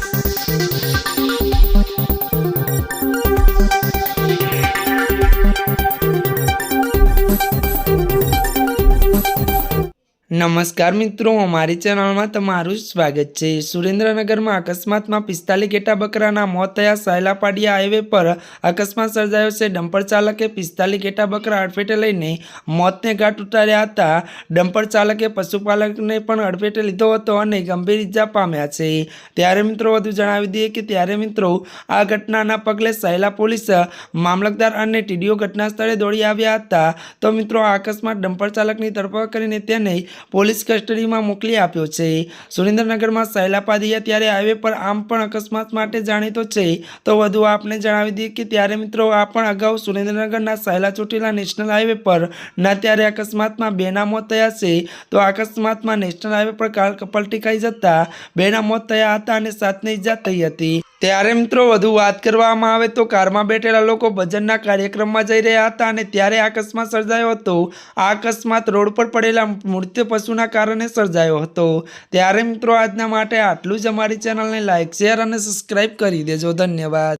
Thank નમસ્કાર મિત્રો, અમારી ચેનલમાં તમારું સ્વાગત છે. સુરેન્દ્રનગરમાં અકસ્માતમાં પિસ્તાલીસ ઘેટા બકરાના મોત થયા. સાયલાપાડિયા હાઈવે પર અકસ્માત સર્જાયો છે. ડમ્પર ચાલકે પિસ્તાલીસ ઘેટા બકરા અડફેટે લઈને મોતને ઘાટ ઉતાર્યા હતા. ડમ્પર ચાલકે પશુપાલકને પણ અડફેટે લીધો હતો અને ગંભીર ઇજા પામ્યા છે. ત્યારે મિત્રો, વધુ જણાવી દઈએ કે ત્યારે મિત્રો, આ ઘટનાના પગલે સાયલા પોલીસ મામલતદાર અને ટીડીઓ ઘટના સ્થળે દોડી આવ્યા હતા. તો મિત્રો, આ અકસ્માત ડમ્પર ચાલકની ધરપકડ કરીને તેને પોલીસ કસ્ટડીમાં મોકલી આપ્યો છે. સુરેન્દ્રનગરમાં સહેલાપાદિયા ત્યારે હાઈવે પર આમ પણ અકસ્માત માટે જાણીતો છે. તો વધુ આપને જણાવી દઈએ કે ત્યારે મિત્રો આ પણ અગાઉ સુરેન્દ્રનગરના સહેલા ચોટીલા નેશનલ હાઈવે પર ના ત્યારે અકસ્માતમાં બેના મોત થયા છે. તો અકસ્માતમાં નેશનલ હાઈવે પર કાર પલટી ખાઈ જતા બેના મોત થયા હતા અને સાતને ઈજા થઈ હતી. ત્યારે મિત્રો વધુ વાત કરવામાં આવે તો કારમાં બેઠેલા લોકો ભજનના કાર્યક્રમમાં જઈ રહ્યા હતા અને ત્યારે આ અકસ્માત સર્જાયો હતો. આ અકસ્માત રોડ પર પડેલા મૃત્યુ પશુના કારણે સર્જાયો હતો. ત્યારે મિત્રો આજના માટે આટલું જ. અમારી ચેનલને લાઇક શેર અને સબસ્ક્રાઈબ કરી દેજો. ધન્યવાદ.